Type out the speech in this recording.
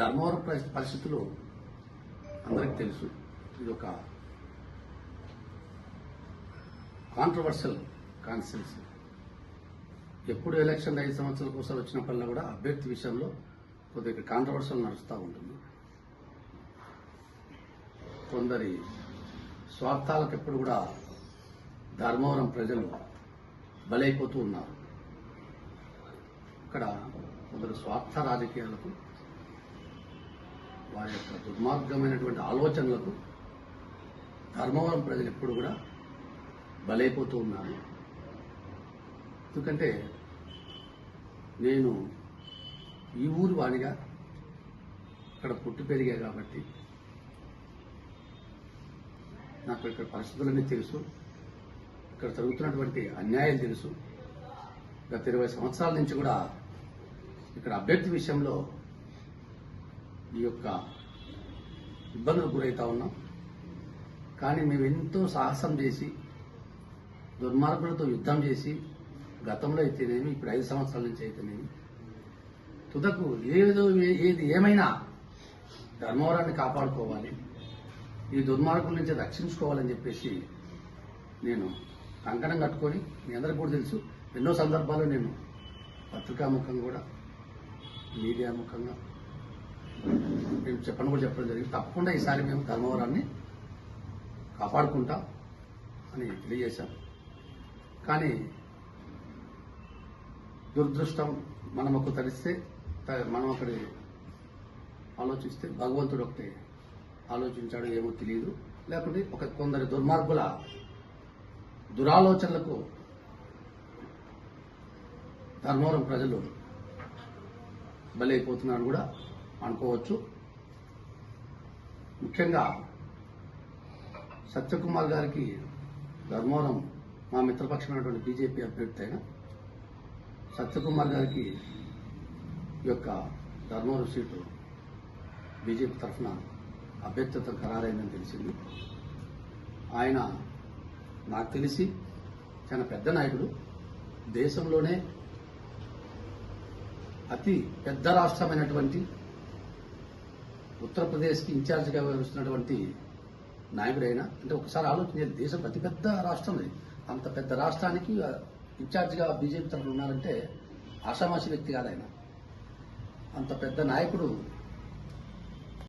ధర్మవరం పరిస్థితులు అందరికీ తెలుసు. ఇది ఒక కాంట్రవర్షియల్ కాన్స్టిట్యున్సీ ఎప్పుడు ఎలక్షన్ ఐదు సంవత్సరాల కోసం వచ్చినప్పుడల్లా కూడా అభ్యర్థి విషయంలో కొద్దిగా కాంట్రవర్షియల్ నడుస్తూ ఉంటుంది. కొందరి స్వార్థాలకు ఎప్పుడు కూడా ధర్మవరం ప్రజలు బలైపోతూ ఉన్నారు. ఇక్కడ కొందరు స్వార్థ రాజకీయాలకు వారి యొక్క దుర్మార్గమైనటువంటి ఆలోచనలకు ధర్మవరం ప్రజలు ఎప్పుడు కూడా బలైపోతూ ఉన్నారు. ఎందుకంటే నేను ఈ ఊరు వాడిగా ఇక్కడ పుట్టి పెరిగా కాబట్టి నాకు ఇక్కడ పరిస్థితులన్నీ తెలుసు. ఇక్కడ జరుగుతున్నటువంటి అన్యాయం తెలుసు. గత ఇరవై సంవత్సరాల నుంచి కూడా ఇక్కడ అభ్యర్థి విషయంలో ఈ యొక్క ఇబ్బందులకు గురవుతా ఉన్నాం. కానీ మేము ఎంతో సాహసం చేసి దుర్మార్గులతో యుద్ధం చేసి గతంలో అయితేనేమి ఇప్పుడు ఐదు సంవత్సరాల నుంచి అయితేనేమి తుదకు ఏదో ఏది ఏమైనా ధర్మవరాన్ని కాపాడుకోవాలి ఈ దుర్మార్గుల నుంచి రక్షించుకోవాలని చెప్పేసి నేను కంకణం కట్టుకొని మీ అందరికీ కూడా తెలుసు ఎన్నో సందర్భాల్లో నేను పత్రికాముఖంగా కూడా మీడియా ముఖంగా మేము చెప్పని కూడా చెప్పడం జరిగింది. తప్పకుండా ఈసారి మేము ధర్మవరాన్ని కాపాడుకుంటాం అని తెలియజేశాం. కానీ దురదృష్టం మనం ఒక తరిస్తే మనం ఒకటి ఆలోచిస్తే భగవంతుడు ఒకటి ఆలోచించాడు ఏమో తెలియదు లేకుంటే ఒక కొందరి దుర్మార్గుల దురాలోచనలకు ధర్మవరం ప్రజలు బలైపోతున్నారు కూడా అనుకోవచ్చు. ముఖ్యంగా సత్యకుమార్ గారికి ధర్మవరం మా మిత్రపక్షమైనటువంటి బీజేపీ అభ్యర్థి అయిన సత్యకుమార్ గారికి ఈ యొక్క ధర్మవరం సీటు బీజేపీ తరఫున అభ్యర్థిత్వం ఖరారైందని తెలిసింది. ఆయన నాకు తెలిసి చాలా పెద్ద నాయకుడు. దేశంలోనే అతి పెద్ద రాష్ట్రమైనటువంటి ఉత్తరప్రదేశ్కి ఇన్ఛార్జిగా వ్యవహరిస్తున్నటువంటి నాయకుడైన అంటే ఒకసారి ఆలోచించాలి దేశం అతి పెద్ద రాష్ట్రం ఇది అంత పెద్ద రాష్ట్రానికి ఇన్ఛార్జిగా బీజేపీ తరఫున ఉన్నారంటే ఆషామాషి వ్యక్తి కాదు ఆయన అంత పెద్ద నాయకుడు